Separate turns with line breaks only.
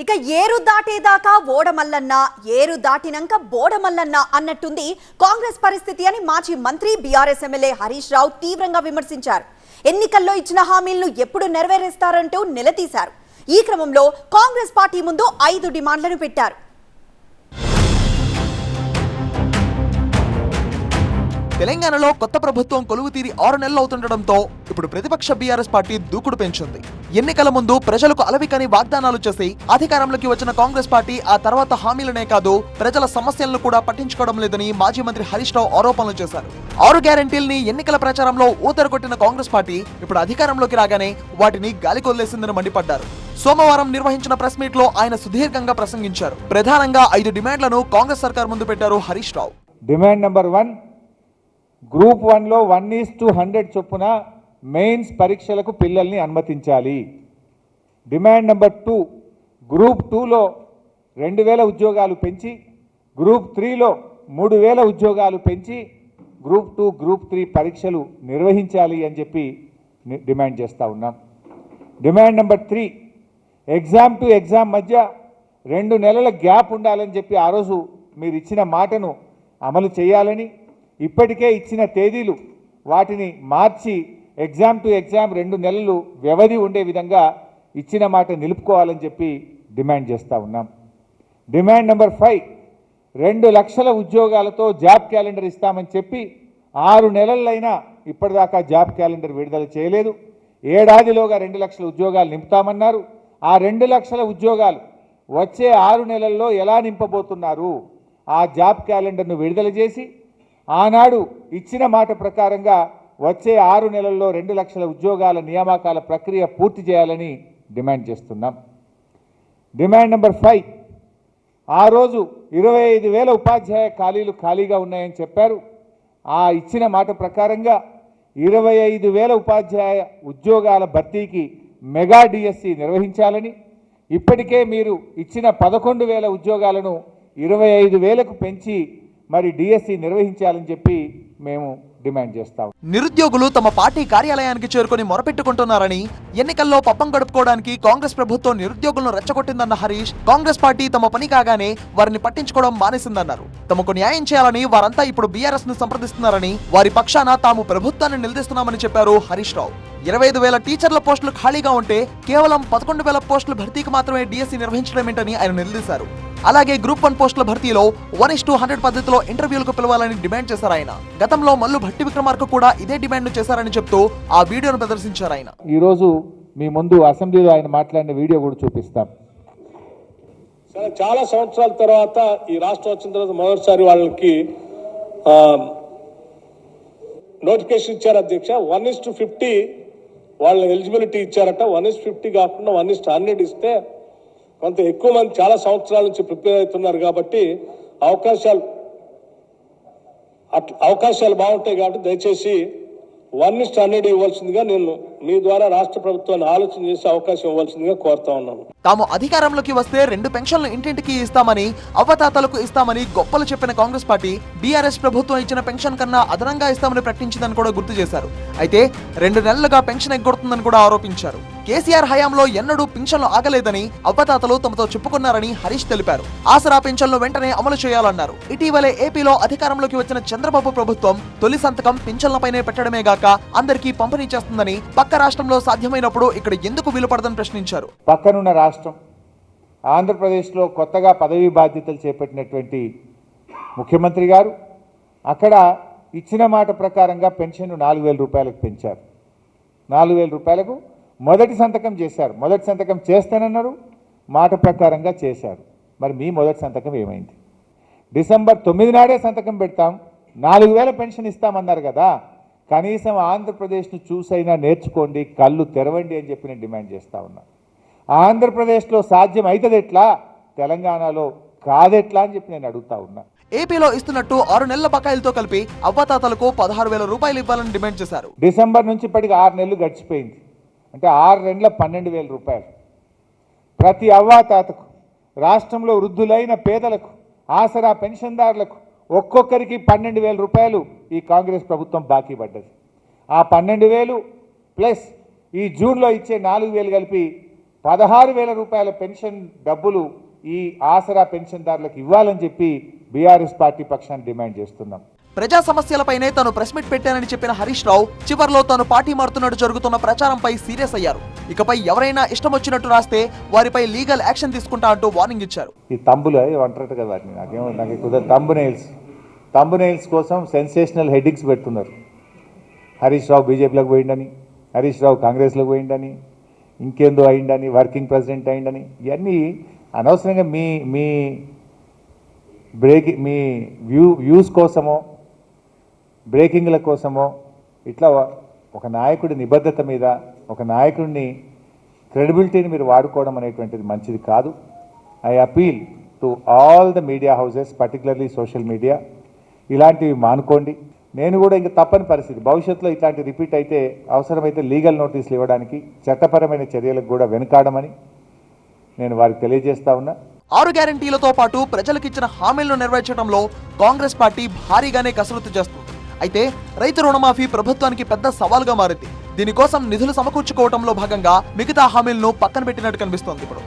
ఇక ఏరు దాటేదాకా ఓడమల్లన్న ఏరు దాటినాక బోడమల్లన్న అన్నట్టుంది కాంగ్రెస్ పరిస్థితి అని మాజీ మంత్రి బీఆర్ఎస్ ఎమ్మెల్యే హరీష్ రావు తీవ్రంగా విమర్శించారు. ఎన్నికల్లో ఇచ్చిన హామీలను ఎప్పుడు నెరవేరుస్తారంటూ నిలదీశారు. ఈ క్రమంలో కాంగ్రెస్ పార్టీ ముందు ఐదు డిమాండ్లను పెట్టారు.
తెలంగాణలో కొత్త ప్రభుత్వం కొలువు తీరి ఆరు నెలలు అవుతుండటంతో ఇప్పుడు ప్రతిపక్ష బీఆర్ఎస్ పార్టీ దూకుడు పెంచింది. ఎన్నికల ముందు ప్రజలకు అలవికని వాగ్దానాలు చేసి అధికారంలోకి వచ్చిన కాంగ్రెస్ పార్టీ ఆ తర్వాత హామీలనే కాదు ప్రజల సమస్యలను కూడా పట్టించుకోవడం లేదని మాజీ మంత్రి హరీష్ రావు ఆరోపణలు చేశారు. ఆరు గ్యారంటీల్ని ఎన్నికల ప్రచారంలో ఊతరగొట్టిన కాంగ్రెస్ పార్టీ ఇప్పుడు అధికారంలోకి రాగానే వాటిని గాలికొల్లేసిందని మండిపడ్డారు. సోమవారం నిర్వహించిన ప్రెస్ మీట్లో ఆయన సుదీర్ఘంగా ప్రసంగించారు. ప్రధానంగా ఐదు డిమాండ్లను కాంగ్రెస్ సర్కార్ ముందు పెట్టారు Harish Rao.
Demand number one group వన్లో వన్ ఈస్ టు హండ్రెడ్ చొప్పున మెయిన్స్ పరీక్షలకు పిల్లల్ని అనుమతించాలి. డిమాండ్ నెంబర్ టూ గ్రూప్ టూలో రెండు వేల ఉద్యోగాలు పెంచి గ్రూప్ త్రీలో మూడు వేల ఉద్యోగాలు పెంచి గ్రూప్ టూ గ్రూప్ త్రీ పరీక్షలు నిర్వహించాలి అని చెప్పి డిమాండ్ చేస్తూ ఉన్నాం. Demand number three exam to exam మధ్య రెండు నెలల గ్యాప్ ఉండాలని చెప్పి ఆ రోజు మీరు ఇచ్చిన మాటను అమలు చేయాలని ఇప్పటికే ఇచ్చిన తేదీలు వాటిని మార్చి ఎగ్జామ్ టు ఎగ్జామ్ రెండు నెలలు వ్యవధి ఉండే విధంగా ఇచ్చిన మాట నిలుపుకోవాలని చెప్పి డిమాండ్ చేస్తూ ఉన్నాం. డిమాండ్ నెంబర్ ఫైవ్ రెండు లక్షల ఉద్యోగాలతో జాబ్ క్యాలెండర్ ఇస్తామని చెప్పి ఆరు నెలలైనా ఇప్పటిదాకా జాబ్ క్యాలెండర్ విడుదల చేయలేదు. ఏడాదిలోగా రెండు లక్షల ఉద్యోగాలు నింపుతామన్నారు. ఆ రెండు లక్షల ఉద్యోగాలు వచ్చే ఆరు నెలల్లో ఎలా నింపబోతున్నారు? ఆ జాబ్ క్యాలెండర్ను విడుదల చేసి ఆనాడు ఇచ్చిన మాట ప్రకారంగా వచ్చే ఆరు నెలల్లో రెండు లక్షల ఉద్యోగాల నియామకాల ప్రక్రియ పూర్తి చేయాలని డిమాండ్ చేస్తున్నాం. Demand number five. ఆ రోజు ఇరవై ఐదు వేల ఉపాధ్యాయ ఖాళీలు ఖాళీగా ఉన్నాయని చెప్పారు. ఆ ఇచ్చిన మాట ప్రకారంగా ఇరవై ఐదు వేల ఉపాధ్యాయ ఉద్యోగాల భర్తీకి మెగా డిఎస్సి నిర్వహించాలని ఇప్పటికే మీరు ఇచ్చిన పదకొండు వేల ఉద్యోగాలను ఇరవై ఐదు వేలకు పెంచి మరి డిఎస్సి నిర్వహించాలని చెప్పి మేము డిమాండ్ చేస్తాం.
నిరుద్యోగులు తమ పార్టీ కార్యాలయానికి చేరుకొని మొరపెట్టుకుంటున్నారని ఎన్నికల్లో పప్పం గడుపుకోవడానికి కాంగ్రెస్ ప్రభుత్వం నిరుద్యోగులను రెచ్చగొట్టిందన్న హరీష్ కాంగ్రెస్ పార్టీ తమ పని కాగానే వారిని పట్టించుకోవడం మానేసిందన్నారు. తమకు న్యాయం చేయాలని వారంతా ఇప్పుడు బీఆర్ఎస్ను సంప్రదిస్తున్నారని వారి పక్షాన తాము ప్రభుత్వాన్ని నిలదీస్తున్నామని చెప్పారు హరీష్ రావు. ఇరవై ఐదు వేల టీచర్ల పోస్టులు ఖాళీగా ఉంటే కేవలం పదకొండు వేల పోస్టుల భర్తీకి మాత్రమే డిఎస్సి నిర్వహించడం ఏంటని ఆయన నిలదీశారు. అలాగే గ్రూప్ వన్ పోస్టుల భర్తీలో వన్ ఇస్ టూ హండ్రెడ్ పద్ధతిలో ఇంటర్వ్యూలకు పిలవాలని డిమాండ్ చేశారు ఆయన. గతంలో మల్లు భట్టి విక్రమార్క కూడా ఇదే డిమాండ్ చేశారని చెప్తూ ఆ వీడియోను ప్రదర్శించారు ఆయన.
ఈరోజు మీ ముందు అసెంబ్లీలో ఆయన మాట్లాడిన వీడియో కూడా చూపిస్తాం.
సరే చాలా సంవత్సరాల తర్వాత ఈ రాష్ట్రం వచ్చిన తర్వాత మొదటిసారి వాళ్ళకి నోటిఫికేషన్ ఇచ్చారు అధ్యక్ష. వన్ ఇస్ టు ఫిఫ్టీ వాళ్ళ ఎలిజిబిలిటీ ఇచ్చారట. వన్ ఇస్ ఫిఫ్టీ కాకుండా వన్ ఇస్ హండ్రెడ్ ఇస్తే కొంత ఎక్కువ మంది చాలా సంవత్సరాల నుంచి ప్రిపేర్ అవుతున్నారు కాబట్టి అవకాశాలు అవకాశాలు బాగుంటాయి కాబట్టి దయచేసి వన్ ఇస్ట్ హండ్రెడ్ ఇవ్వాల్సిందిగా నేను మీ ద్వారా రాష్ట్ర ప్రభుత్వాన్ని ఆలోచన చేసే అవకాశం ఇవ్వాల్సిందిగా కోరుతా ఉన్నాను.
తాము అధికారంలోకి వస్తే రెండు పెన్షన్లు ఇంటింటికి ఇస్తామని అవ్వతాతలకు ఇస్తామని గొప్పలు చెప్పిన కాంగ్రెస్ పార్టీ బీఆర్ఎస్ ప్రభుత్వం ఇచ్చిన పెన్షన్ కన్నా అదనంగా ఇస్తామని ప్రకటించిందని కూడా గుర్తు చేశారు. అయితే రెండు నెలలుగా పెన్షన్ ఎగ్గొడుతుందని కూడా ఆరోపించారు. కేసీఆర్ హయాంలో ఎన్నడూ పింఛన్లు ఆగలేదని అవ్వతాతలు తమతో చెప్పుకున్నారని హరీష్ తెలిపారు. ఆసరా పింఛన్లు వెంటనే అమలు చేయాలన్నారు. ఇటీవలే ఏపీలో అధికారంలోకి వచ్చిన చంద్రబాబు ప్రభుత్వం తొలి సంతకం పింఛన్లపైనే పెట్టడమే గాక అందరికీ పంపిణీ చేస్తుందని పక్క రాష్ట్రంలో సాధ్యమైనప్పుడు ఇక్కడ ఎందుకు విలుపడదని ప్రశ్నించారు.
పక్కనున్న రాష్ట్రం ఆంధ్రప్రదేశ్లో కొత్తగా పదవీ బాధ్యతలు చేపట్టినటువంటి ముఖ్యమంత్రి గారు అక్కడ ఇచ్చిన మాట ప్రకారంగా పెన్షన్ నాలుగు వేల రూపాయలకు పెంచారు. నాలుగు వేల రూపాయలకు మొదటి సంతకం చేశారు. మొదటి సంతకం చేస్తానన్నారు. మాట ప్రకారంగా చేశారు. మరి మీ మొదటి సంతకం ఏమైంది? డిసెంబర్ తొమ్మిది నాడే సంతకం పెడతాం. నాలుగు వేల పెన్షన్ ఇస్తామన్నారు కదా. కనీసం ఆంధ్రప్రదేశ్ను చూసైనా నేర్చుకోండి కళ్ళు తెరవండి అని చెప్పి నేను డిమాండ్ చేస్తా ఉన్నా. ఆంధ్రప్రదేశ్లో సాధ్యం అవుతుంది ఎట్లా? తెలంగాణలో కాదెట్లా అని చెప్పి నేను అడుగుతా ఉన్నా.
ఏపీలో ఇస్తున్నట్టు ఆరు నెలల బకాయిలతో కలిపి అవ్వతాతలకు పదహారు వేల రూపాయలు ఇవ్వాలని డిమాండ్ చేశారు.
డిసెంబర్ నుంచి ఇప్పటికి ఆరు నెలలు గడిచిపోయింది. అంటే ఆరు రెండ్ల పన్నెండు వేల రూపాయలు. ప్రతి అవ్వాతాతకు రాష్ట్రంలో వృద్ధులైన పేదలకు ఆసరా పెన్షన్దారులకు ఒక్కొక్కరికి పన్నెండు వేల రూపాయలు ఈ కాంగ్రెస్ ప్రభుత్వం బాకీ పడ్డది. ఆ పన్నెండు వేలు ప్లస్ ఈ జూన్లో ఇచ్చే నాలుగు వేలు కలిపి పదహారు వేల రూపాయల పెన్షన్ డబ్బులు ఈ ఆసరా పెన్షన్దారులకు ఇవ్వాలని చెప్పి బీఆర్ఎస్ పార్టీ పక్షాన్ని డిమాండ్ చేస్తున్నాం.
ప్రజా సమస్యలపైనే తాను ప్రెస్ మీట్ పెట్టానని చెప్పిన హరీష్ రావు చివర్లో తాను పార్టీ మారుతున్నట్టు జరుగుతున్న ప్రచారంపై సీరియస్ అయ్యారు. ఇకపై ఎవరైనా ఇష్టం వచ్చినట్టు రాస్తే వారిపై లీగల్ యాక్షన్ తీసుకుంటా అంటూ వార్నింగ్ ఇచ్చారు.
ఈ తంబులు అంటారట కదా వాటిని. నాకేమో నాకు కుదరదు. తంబు నెయిల్స్ తంబు నెయిల్స్ కోసం సెన్సేషనల్ హెడ్డింగ్స్ పెడుతున్నారు. హరీష్ రావు బీజేపీలోకి పోయిండని హరీష్ రావు కాంగ్రెస్లోకి పోయిండని ఇంకేందో అయిండని వర్కింగ్ ప్రెసిడెంట్ అయిండని ఇవన్నీ అనవసరంగా మీ మీ బ్రేక్ మీ వ్యూ వ్యూస్ కోసమో బ్రేకింగ్ల కోసమో ఇట్లా ఒక నాయకుడి నిబద్ధత మీద ఒక నాయకుడిని క్రెడిబిలిటీని మీరు వాడుకోవడం అనేటువంటిది మంచిది కాదు. I appeal to all the media houses particularly social media. ఇలాంటివి మానుకోండి. నేను కూడా ఇంకా తప్పని పరిస్థితి. భవిష్యత్తులో ఇట్లాంటి రిపీట్ అయితే అవసరమైతే లీగల్ నోటీసులు ఇవ్వడానికి చట్టపరమైన చర్యలకు కూడా వెనుకాడమని నేను వారికి తెలియజేస్తా ఉన్నా.
ఆరు గ్యారంటీలతో పాటు ప్రజలకు ఇచ్చిన హామీలను నెరవేర్చడంలో కాంగ్రెస్ పార్టీ భారీగానే కసరత్తు చేస్తుంది. అయితే రైతు రుణమాఫీ ప్రభుత్వానికి పెద్ద సవాల్గా మారింది. దీనికోసం నిధులు సమకూర్చుకోవడంలో భాగంగా మిగతా హామీలను పక్కన పెట్టినట్టు కనిపిస్తోంది ఇప్పుడు.